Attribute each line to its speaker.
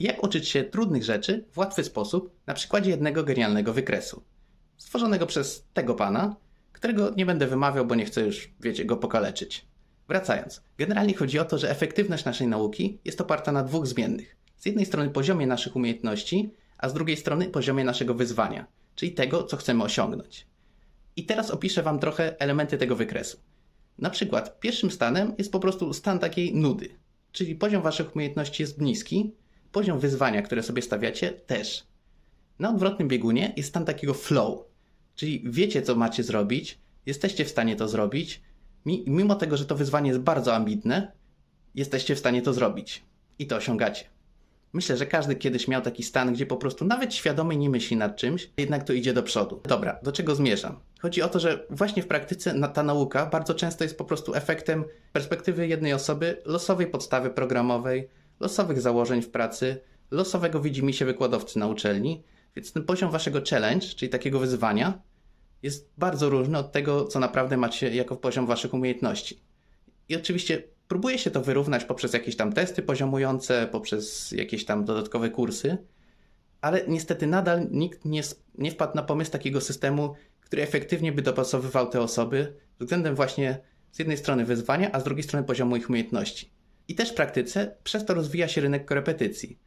Speaker 1: Jak uczyć się trudnych rzeczy w łatwy sposób na przykładzie jednego genialnego wykresu, stworzonego przez tego pana, którego nie będę wymawiał, bo nie chcę już, wiecie, go pokaleczyć. Wracając, generalnie chodzi o to, że efektywność naszej nauki jest oparta na dwóch zmiennych. Z jednej strony poziomie naszych umiejętności, a z drugiej strony poziomie naszego wyzwania, czyli tego, co chcemy osiągnąć. I teraz opiszę Wam trochę elementy tego wykresu. Na przykład, pierwszym stanem jest po prostu stan takiej nudy, czyli poziom Waszych umiejętności jest niski, poziom wyzwania, które sobie stawiacie, też. Na odwrotnym biegunie jest stan takiego flow, czyli wiecie, co macie zrobić, jesteście w stanie to zrobić, mi- mimo tego, że to wyzwanie jest bardzo ambitne, jesteście w stanie to zrobić i to osiągacie. Myślę, że każdy kiedyś miał taki stan, gdzie po prostu nawet świadomie nie myśli nad czymś, jednak to idzie do przodu. Dobra, do czego zmierzam? Chodzi o to, że właśnie w praktyce ta nauka bardzo często jest po prostu efektem perspektywy jednej osoby, losowej podstawy programowej, losowych założeń w pracy, losowego widzimisię wykładowcy na uczelni, więc ten poziom waszego challenge, czyli takiego wyzwania, jest bardzo różny od tego, co naprawdę macie jako poziom waszych umiejętności. I oczywiście próbuje się to wyrównać poprzez jakieś tam testy poziomujące, poprzez jakieś tam dodatkowe kursy, ale niestety nadal nikt nie, nie wpadł na pomysł takiego systemu, który efektywnie by dopasowywał te osoby względem właśnie z jednej strony wyzwania, a z drugiej strony poziomu ich umiejętności. I też w praktyce przez to rozwija się rynek korepetycji.